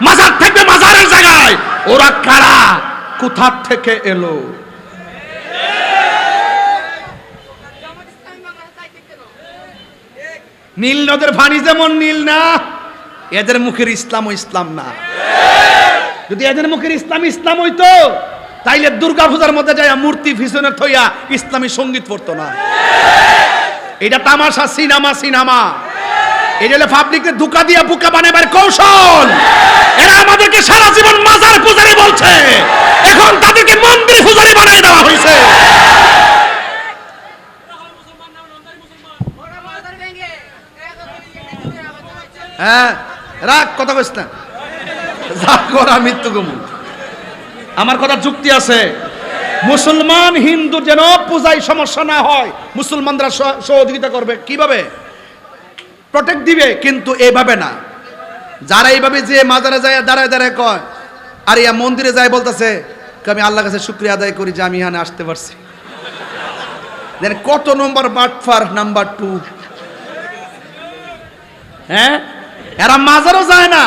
মাজার থাকবে মাজারের জায়গায়। ওরা কারা? কোথার থেকে এলো? নীল নদের পানি যেমন নীল না, এদের মুখের ইসলাম ও ইসলাম না। যদি এদের মুখের ইসলাম ইসলাম হইতো, তাইলে দুর্গা পূজার মধ্যে যাইয়া মূর্তি পিছনে থইয়া ইসলামী সংগীত পড়তো না। এটা তামাশা, সিনেমা সিনেমা। পাবলিককে বুকা বানাবার কৌশল। এরা আমাদেরকে সারা জীবন মাজার পূজারি বলছে। এখন তাদেরকে মন্দির পূজারি দেওয়া হয়েছে হ্যাঁ রাগ, কথা কইস না। যা করা মৃত্যু আমার কথা যুক্তি আছে। মুসলমান হিন্দু যেন পূজায় সমস্যা না হয়, মুসলমানরা সহযোগিতা করবে। কীভাবে? প্রটেক্ট দিবে, কিন্তু এইভাবে না। যারা এইভাবে যে মাজারে যায়, দাঁড়ায় দাঁড়ায় কয়, আর, ইয়া মন্দিরে যায় বলতেছে আমি আল্লাহ কাছে শুক্রিয়া আদায় করি যে আমি এখানে আসতে পারছি। দেন কত নম্বর বাটফার নাম্বার টু। হ্যাঁ? এরা মাজারও যায় না,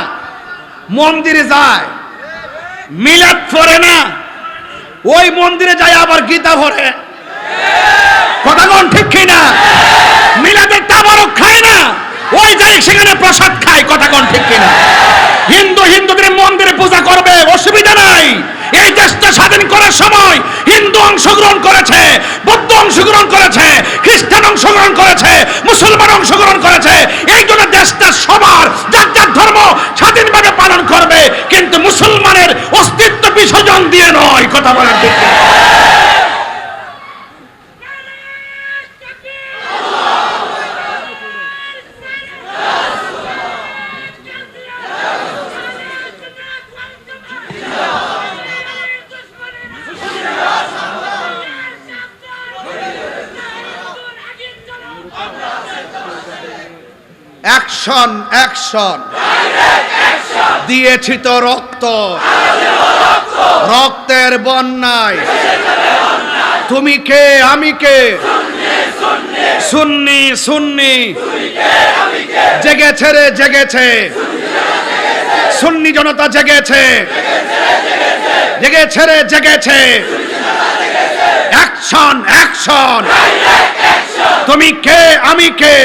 মন্দিরে যায়। মিলাদ পড়ে না, ওই মন্দিরে যায় আবার গীতা ভরে কথা কোন ঠিক কিনা? মিলাদের তাবারক খায় না। ওই যাই সেখানে প্রসাদ খায়, কথা কোন ঠিক কিনা? হিন্দু হিন্দুদের মন্দিরে পূজা করবে, অসুবিধা নাই। এই দেশটা স্বাধীন করার সময় হিন্দু অংশগ্রহণ করেছে, বৌদ্ধ অংশগ্রহণ করেছে, খ্রিস্টান অংশগ্রহণ করেছে, মুসলমান অংশগ্রহণ করেছে। এই জন্য দেশটা সবার, যার যার ধর্ম স্বাধীনভাবে পালন করবে, কিন্তু মুসলমানের অস্তিত্ব বিসর্জন দিয়ে নয়, কথা বলেন ঠিক অ্যাকশন অ্যাকশন দিয়েছি তো রক্ত। রক্তের বন্যায়। তুমি কে, আমি কে? সুন্নি সুন্নি। জেগেছে রে, জেগেছে। সুন্নি জনতা জেগেছে। জেগেছে রে, জেগেছে। Action action. তুমি কে আমি কে?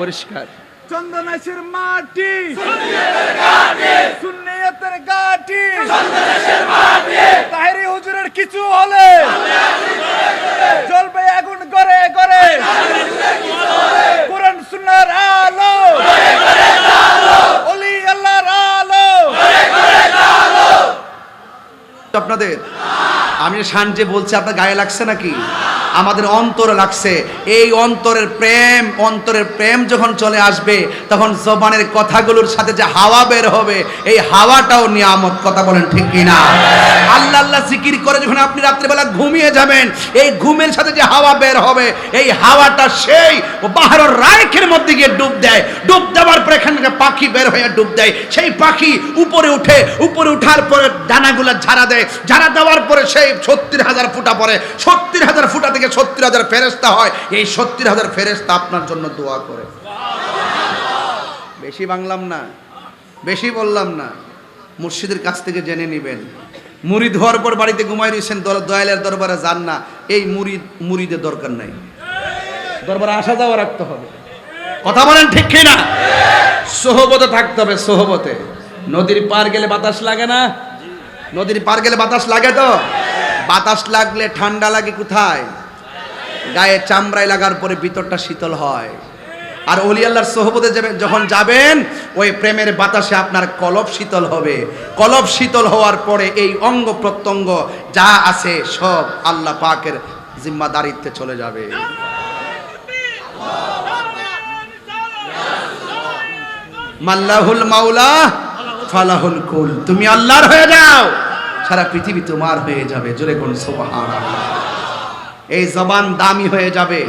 পরিষ্কার। চন্দনাশের মাটি। সুন্নিয়তের গাটি। তাহেরি হুজুরের কিছু হলে জ্বলবে আগুন করে করে কোরআন সুন্নার আলো। অলি আল্লাহর আলো। আপনাদের আমি শান যে বলছি আপনার গায়ে লাগছে নাকি? আমাদের অন্তরে লাগছে। এই অন্তরের প্রেম অন্তরের প্রেম যখন চলে আসবে, তখন জবানের কথাগুলোর সাথে যে হাওয়া বের হবে, এই হাওয়াটাও নিয়ামত কথা বলেন ঠিক কিনা? আল্লাহ আল্লাহ জিকির করে যখন আপনি রাত্রিবেলা ঘুমিয়ে যাবেন, এই ঘুমের সাথে যে হাওয়া বের হবে, এই হাওয়াটা সেই বাহারের রায়কের মধ্যে গিয়ে ডুব দেয়। ডুব দেওয়ার পর এখান থেকে পাখি বের হয়ে ডুব দেয়। সেই পাখি উপরে উঠে, উপরে উঠার পরে ডানাগুলো ঝাড়া দেয়। ঝাড়া দেওয়ার পরে সেই সত্তর হাজার ফুটা পরে সত্তর হাজার ফুটা থেকে সত্তর হাজার ফেরেস্তা হয়, এই সত্তর হাজার ফেরেস্তা আপনার জন্য দোয়া করে। বেশি বাংলাম না, বেশি বললাম না। মুর্শিদের কাছ থেকে জেনে নেবেন। মুড়ি ধোয়ার পর বাড়িতে ঘুমাই রয়েছেন দয়ালের দরবারে, যান না। এই মুড়ি, মুড়িদের দরকার নাই। দরবারে আসা যাওয়া রাখতে হবে। কথা বলেন ঠিক কিনা? সোহবতে থাকতে হবে, সোহবতে। নদীর পার গেলে বাতাস লাগে না? নদীর পার গেলে বাতাস লাগে তো? বাতাস লাগলে ঠান্ডা লাগে কোথায়? গায়ে চামড়ায় লাগার পরে ভিতরটা শীতল হয়। আর অলি আল্লাহর সোহবতে যাবেন যখন যাবেন, ওই প্রেমের বাতাসে আপনার কলব শীতল হবে। কলব শীতল হওয়ার পরে এই অঙ্গ প্রত্যঙ্গ যা আছে সব আল্লাহ পাকের জিম্মাদারিত্বে চলে যাবে। মাল্লাহুল মাওলা, ফালাহুল কুল। তুমি আল্লাহর হয়ে যাও। সারা পৃথিবী তোমার হয়ে যাবে। জোরে কোন সুবহানাল্লাহ। এই জবান দামি হয়ে যাবে,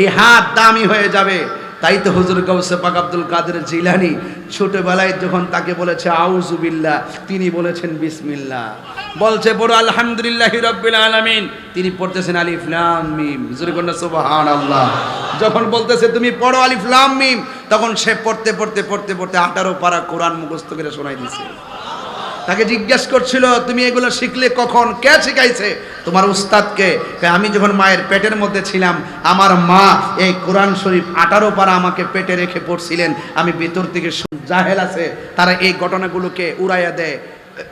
এই হাত দামি হয়ে যাবে। তাই তো হুজুর গৌসে পাক আব্দুল কাদের জিলানি ছোটবেলায় যখন তাকে বলেছে আউজুবিল্লাহ তিনি বলেছেন, বিসমিল্লাহ বলছে, বড় আলহামদুলিল্লাহ রব্বিল আলামিন তিনি পড়তেছেন আলিফ লাম মিম। হুজুর কন্যা সুবহানাল্লাহ। যখন বলতেছে, তুমি পড়ো আলিফ লাম মিম তখন সে পড়তে পড়তে পড়তে পড়তে আঠারো পারা কোরআন মুখস্থ করে শোনাই দিছে। তাকে জিজ্ঞেস করছিল, তুমি এগুলো শিখলে কখন? কে শিখাইছে? তোমার উস্তাদকে আমি যখন মায়ের পেটের মধ্যে ছিলাম, আমার মা এই কোরআন শরীফ আঠারো পারা আমাকে পেটে রেখে পড়ছিলেন। আমি ভেতর থেকে জাহেল আছে। তারা এই ঘটনাগুলোকে উড়াইয়া দেয়।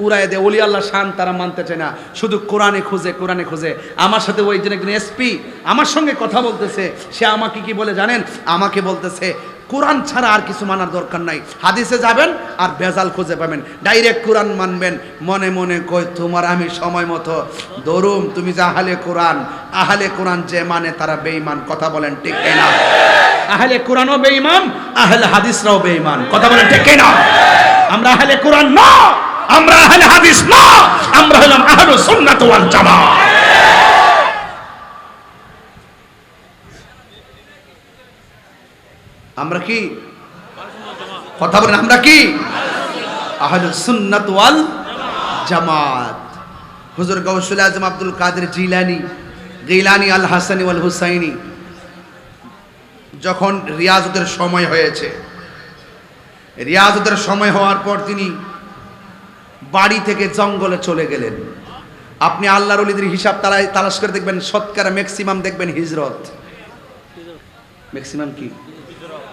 উড়াইয়া দেয়। অলি আল্লাহ শান তারা মানতে চায় না। শুধু কোরআনে খুঁজে কোরআনে খুঁজে। আমার সাথে ওই জন্য একজন এসপি আমার সঙ্গে কথা বলতেছে। সে আমাকে কি বলে জানেন? আমাকে বলতেছে কোরআন ছাড়া আর কিছু মানার দরকার নাই। হাদিসে যাবেন আর ভেজাল খুঁজে পাবেন। ডাইরেক্ট কোরআন মানবেন। মনে মনে কই, তোমার আমি সময় মতো দরুম তুমি যে আহলে কোরআন আহলে কোরআন যে মানে তারা বেঈমান। কথা বলেন ঠিক না আহলে কোরআনও বেঈমান, আহলে হাদিসরাও বেঈমান। কথা বলেন ঠিক না আমরা আহলে কোরআন না, আমরা আহলে হাদিস না, আমরা হলাম আহলু সুন্নাত ওয়াল জামাত। আমরা কি? কথা বলেন, আমরা কি? সুন্নাত ওয়াল জামাত। হুজুর গৌসুল আজম আব্দুল কাদের জিলানি, গিলানি আল হাসানি ওয়াল হুসাইনি, যখন রিয়াজতের সময় হয়েছে, রিয়াজতের সময় হওয়ার পর তিনি বাড়ি থেকে জঙ্গলে চলে গেলেন। আপনি আল্লাহর অলিদের হিসাব তালাশ করে দেখবেন শতকরা ম্যাক্সিমাম দেখবেন হিজরত। ম্যাক্সিমাম কি?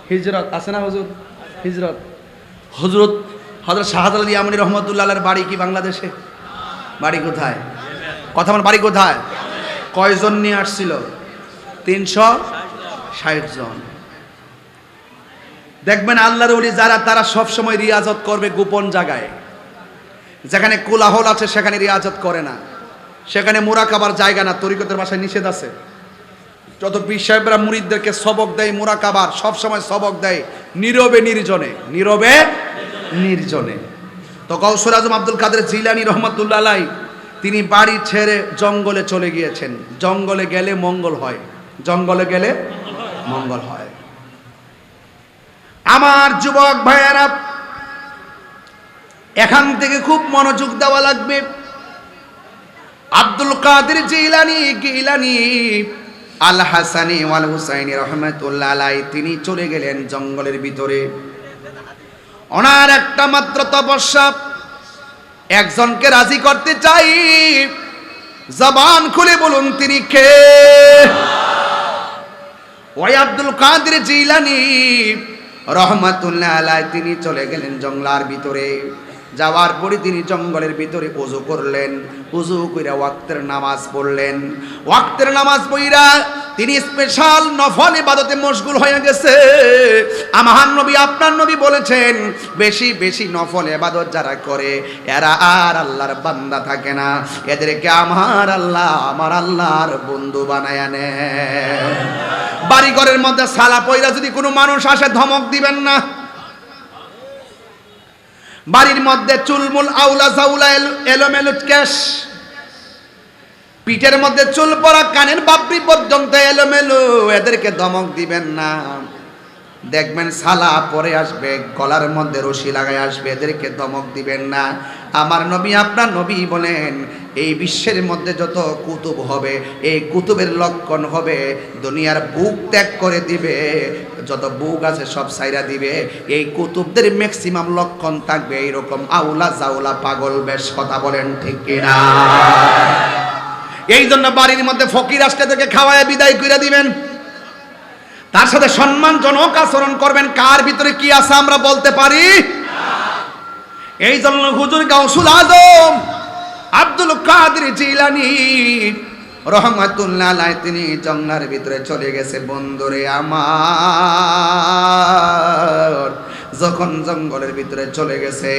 হিজরত, আছে না হুজুর? হিজরত। হজরত হজরত শাহাদ ইয়ামনি রহমতুল্লাহর বাড়ি কি বাংলাদেশে? বাড়ি কোথায়? কথা আমার বাড়ি কোথায়? কয়জন নিয়ে আসছিল? তিনশো ষাট জন। দেখবেন আল্লাহর ওলি যারা, তারা সব সময় রিয়াজত করবে গোপন জায়গায়। যেখানে কোলাহল আছে, সেখানে রিয়াজত করে না। সেখানে মোরাকাবার জায়গা না, তরিকতের বাসায় নিষেধ আছে। যত পীর সাহেবরা মুরিদদেরকে সবক দেয়, মোরাকাবার সব সময় সবক দেয়, নীরবে নির্জনে নীরবে নির্জনে। তো গৌসর আজম আব্দুল কাদের জিলানি রহমতুল্লাহ তিনি বাড়ি ছেড়ে জঙ্গলে চলে গিয়েছেন। জঙ্গলে গেলে মঙ্গল হয়। জঙ্গলে গেলে মঙ্গল হয়। আমার যুবক ভাইয়েরা, এখান থেকে খুব মনোযোগ দেওয়া লাগবে। আব্দুল কাদের জিলানি, গিলানি আল হাসানি ওয়াল হুসাইনি রহমতুল্লাহ আলাই তিনি চলে গেলেন জঙ্গলের ভিতরে। ওনার একটা মাত্র তপস্যা, একজনকে রাজি করতে চাই। জবান খুলে বলুন তিনি কে? ওই আব্দুল কাদের জিলানি রহমাতুল্লাহ আলাই তিনি চলে গেলেন জঙ্গলার ভিতরে। যাওয়ার পরে তিনি জঙ্গলের ভিতরে উজু করলেন, উজু কইরা ওয়াক্তের নামাজ পড়লেন। ওয়াক্তের নামাজ পড়িরা তিনি স্পেশাল নফল ইবাদতে মশগুল হয়ে গেছে। আমার নবী, আপনার নবী বলেছেন, বেশি বেশি নফল ইবাদত যারা করে, এরা আর আল্লাহর বান্দা থাকে না। এদেরকে আমার আল্লাহ, আমার আল্লাহর বন্ধু বানায় নেয় বাড়ি ঘরের মধ্যে সালা পয়রা যদি কোনো মানুষ আসে, ধমক দিবেন না। বাড়ির মধ্যে চুলমুল, আউলা জাউলা, এলো- এলোমেলো ক্যাশ। পিঠের মধ্যে চুল পরা কানের বাপরি পর্যন্ত এলোমেলো, এদেরকে দমক দিবেন না। দেখবেন সালা পরে আসবে, গলার মধ্যে রশি লাগায় আসবে, এদেরকে দমক দিবেন না। আমার নবী আপনার নবী বলেন, এই বিশ্বের মধ্যে যত কুতুব হবে, এই কুতুবের লক্ষণ হবে, দুনিয়ার বুক ত্যাগ করে দিবে, যত বুক আছে সব সাইরা দিবে, এই কুতুবদের ম্যাক্সিমাম লক্ষণ থাকবে এইরকম আউলা জাউলা পাগল বেশ কথা বলেন ঠিক কিনা? এই জন্য বাড়ির মধ্যে ফকির আসতে থেকে খাওয়ায় বিদায় করে দিবেন। তার সাথে সম্মানজনক আচরণ করবেন। কার ভিতরে কি আছে আমরা বলতে পারি? এই জন্য হুজুর গাউসুল আজম আব্দুল কাদের জিলানি রহমাতুল্লাহ তিনি জঙ্গলার ভিতরে চলে গেছে। বন্ধুরে আমার যখন জঙ্গলের ভিতরে চলে গেছে,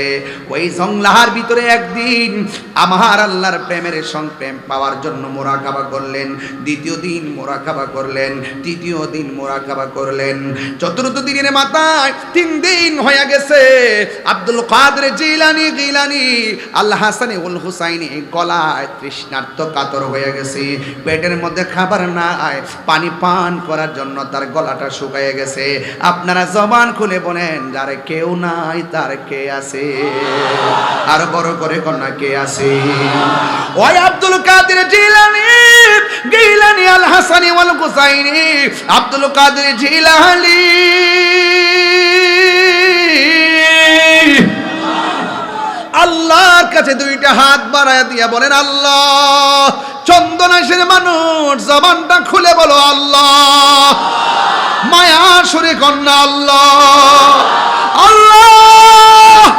ওই জংলাহার ভিতরে একদিন আমার আল্লাহর প্রেমের সং প্রেম পাওয়ার জন্য মোরাকাবা করলেন, দ্বিতীয় দিন মোরাকাবা করলেন, তৃতীয় দিন মোরাকাবা করলেন। চতুর্থ দিনের মাথায় তিন দিন হয়ে গেছে, আব্দুল কাদের জিলানি গিলানি, আল্লাহ হাসানি উল হুসাইনি গলায় তৃষ্ণার্ত কাতর হয়ে গেছে, পেটের মধ্যে খাবার নাই, পানি পান করার জন্য তার গলাটা শুকায় গেছে। আপনারা জবান খুলে বলেন যার কেউ নাই, তার কে আছে? আর বড় করে কন্যা কে আছে? ওই আব্দুল কাদের জিলানি, গিলানি আল হাসানি ওয়াল হুসাইনি। আব্দুল কাদের জিলানি। আল্লাহর কাছে দুইটা হাত বাড়ায় দিয়া বলেন, আল্লাহ, চন্দনাশের মানুষ, জবানটা খুলে বলো, আল্লাহ। মায়া সুরে কন্যা, আল্লাহ। আল্লাহ!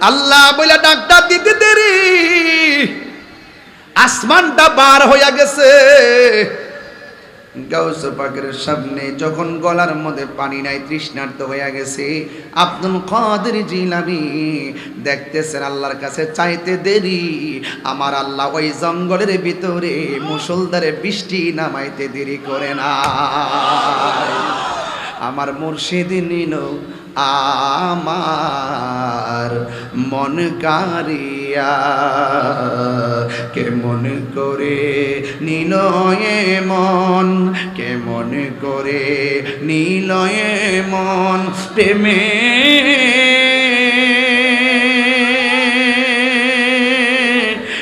আল্লাহ বলে ডাক্তার দিতে দেরি। আসমানটা বার হইয়া গেছে। গাউস পাকের সামনে যখন গলার মধ্যে পানি নাই তৃষ্ণার্ত হয়ে গেছে, আব্দুল কাদের জিলানি দেখতেছেন আল্লাহর কাছে চাইতে দেরি। আমার আল্লাহ ওই জঙ্গলের ভিতরে মুসলদারে বৃষ্টি নামাইতে দেরি করে না আমার মুর্শিদ নিল আমার মন কারিয়া কেমন করে নিলয়ে মন, কেমন করে নিলয়ে মন প্রেমে?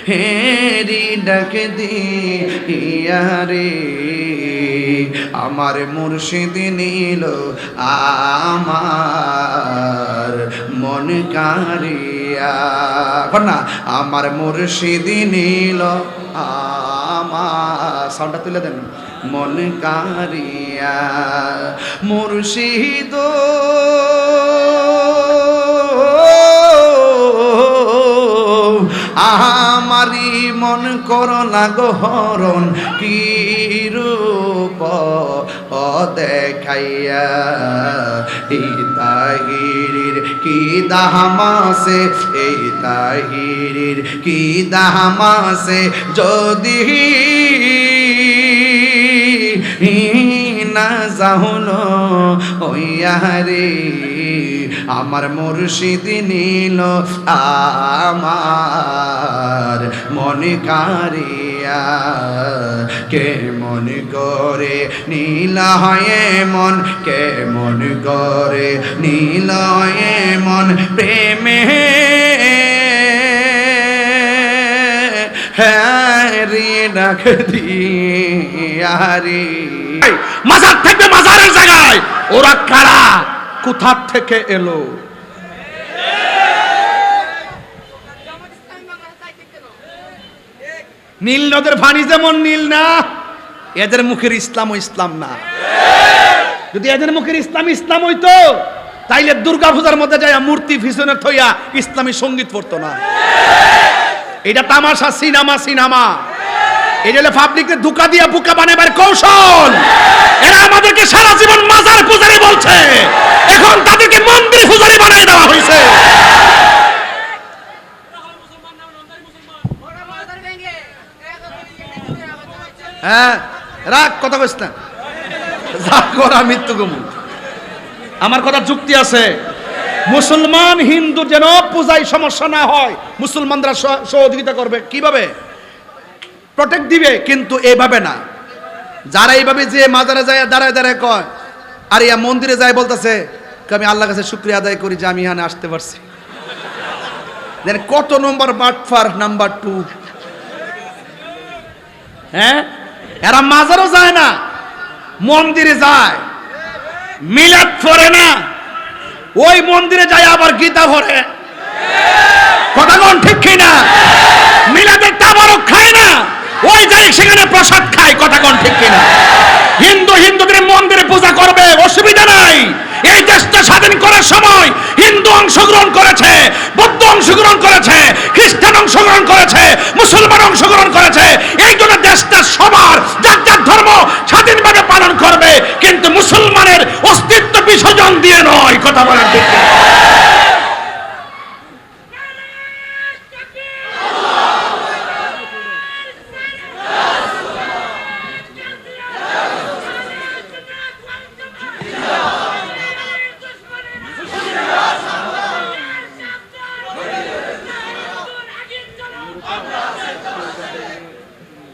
হেরি ডাক দিয়া রে, আমার মুর্শিদ নিল আমার মন কারিয়া কর না, আমার মুর্শিদ নিল, আমার সাউন্ডটা তুলে দেন। মন কারিয়া মুর্শিদ। আমারি মন কর লাগহরণ কি রূপ দেখাইয়া, এই তাহিরির কি দাহামাসে এই তাহিরির কি দাহামাসে যদি না যাহল ওইয়ারে আমার মুর্শিদ নিল, আমার মনে কারিয়া, কে মন করে নীল হয় মন কে মন করে নীল হয় মন প্রেমে। হ্যাঁ রে ডাক দিয়া রে। মাজার থেকে মাজারের জায়গায়। ওরা কারা? কোথার থেকে এলো? নীল নদের পানি যেমন নীল না, এদের মুখের ইসলাম ইসলাম না। যদি এদের মুখের ইসলাম ইসলাম হইতো, তাইলে দুর্গা পূজার মধ্যে যায় মূর্তি পিছনে থইয়া ইসলামী সংগীত পড়তো না। এটা তামাশা, সিনেমা সিনেমা। এটা হলো পাবলিককে ধোকা দিয়া বুকা বানাবার কৌশল, এরা আমাদেরকে সারা জীবন মাজার পূজারি বলছে। এখন তাদেরকে মন্দির পূজারি বানিয়ে দেওয়া হয়েছে হ্যাঁ রাগ কথা কইস না। যা করা মৃত্যু গমু আমার কথা যুক্তি আছে। মুসলমান হিন্দু যেন পূজায় সমস্যা না হয়, মুসলমানরা সহযোগিতা করবে। কীভাবে? প্রটেক্ট দিবে, কিন্তু এইভাবে না। যারা এইভাবে যে মাজারে যায়, দাঁড়ায় দাঁড়ায় কয়, আর, ইয়া মন্দিরে যায় বলতেছে আমি আল্লাহ কাছে শুক্রিয়া আদায় করি যে আমি এখানে আসতে পারছি। কত নম্বর বাটফার, নাম্বার টু। হ্যাঁ? এরা মাজারও যায় না, মন্দিরে যায়। মিলাদ পড়ে না, ওই মন্দিরে যায় আবার গীতা ভরে কথা কোন ঠিক কিনা? মিলাদের তাবারক খায় না, ওই যায় সেখানে প্রসাদ খায়, কথা কোন ঠিক কিনা? হিন্দু হিন্দুদের মন্দিরে পূজা করবে, অসুবিধা নাই। এই দেশটা স্বাধীন করার সময় হিন্দু অংশগ্রহণ করেছে, বৌদ্ধ অংশগ্রহণ করেছে, খ্রিস্টান অংশগ্রহণ করেছে, মুসলমান অংশগ্রহণ করেছে কথা বলেন ঠিক?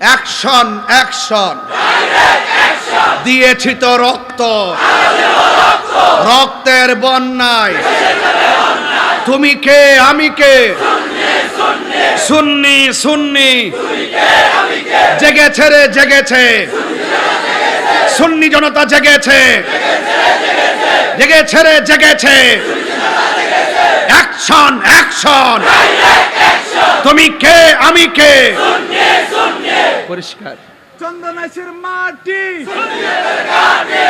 অ্যাকশন অ্যাকশন দিয়েছি তো রক্ত। রক্তের বন্যায়। তুমি কে আমি কে? সুন্নি সুন্নি। জেগেছে রে জেগেছে। সুন্নি জনতা জেগেছে। জেগেছে রে জেগেছে। অ্যাকশন অ্যাকশন তুমি কে আমি কে? পরিষ্কার। চন্দনেশের মাটি। সুন্নিয়তের গাটি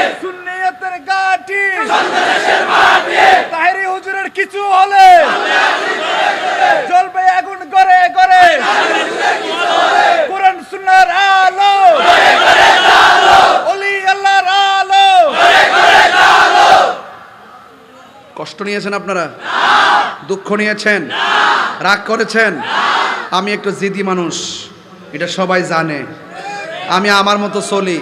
তাহেরি হুজুরের কিছু হলে আগুন অলি কষ্ট নিয়েছেন আপনারা? দুঃখ নিয়েছেন? রাগ করেছেন? আমি একটু জিদি মানুষ, এটা সবাই জানে। আমি আমার মতো চলি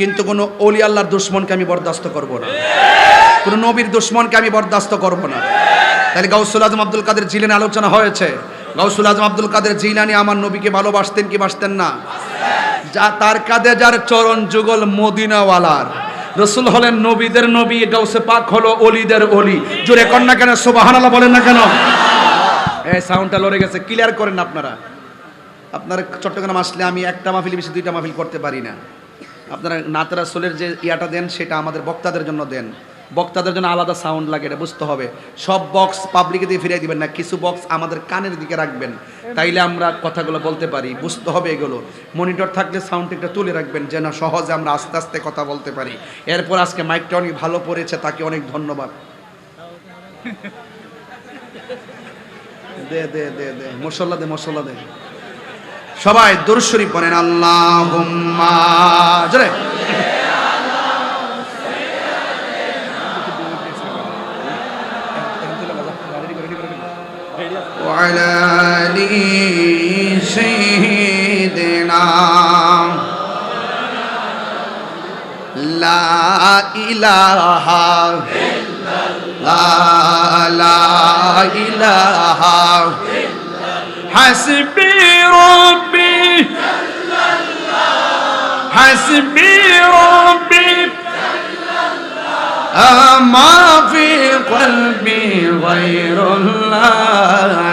কিন্তু কোনো অলি আল্লাহর দুশ্মনকে আমি বরদাস্ত করব না। কোনো নবীর দুশ্মনকে আমি বরদাস্ত করব না। তাহলে গাউসুল আজম আব্দুল কাদের জিলানি আলোচনা হয়েছে। গাউসুল আজম আব্দুল কাদের জিলানি আমার নবীকে ভালোবাসতেন কি বাসতেন না? যা তার কাঁধে যার চরণ যুগল মদিনাওয়ালার। রসুল হলেন নবীদের নবী, গাউসে পাক হলো অলিদের অলি। জোরে কন্যা কেন, সুবহানাল্লাহ বলেন না কেন? এই সাউন্ডটা লড়ে গেছে ক্লিয়ার করেন আপনারা। আপনারা চট্টগ্রাম আসলে আমি একটা মাহফিল বেশি দুইটা মাহফিল করতে পারি না। আপনারা নাতেরা সোলের যে ইয়াটা দেন, সেটা আমাদের বক্তাদের জন্য দেন। বক্তাদের জন্য আলাদা সাউন্ড লাগে, এটা বুঝতে হবে। সব বক্স পাবলিকে দিয়ে ফিরিয়ে দিবেন না, কিছু বক্স আমাদের কানের দিকে রাখবেন। তাইলে আমরা কথাগুলো বলতে পারি, বুঝতে হবে এগুলো। মনিটর থাকলে সাউন্ড একটা তুলে রাখবেন, যেন সহজে আমরা আস্তে আস্তে কথা বলতে পারি। এরপর আজকে মাইকটা অনেক ভালো পড়েছে, তাকে অনেক ধন্যবাদ। দে দে দে দে, মশলা দে মশলা দে। সবাই দরুদ পড়েন আল্লাহুম্মা জোরে وعلى آل سيدنا لا إله لا لا إله حسبي ربي حسبي ربي ما في قلبي غير الله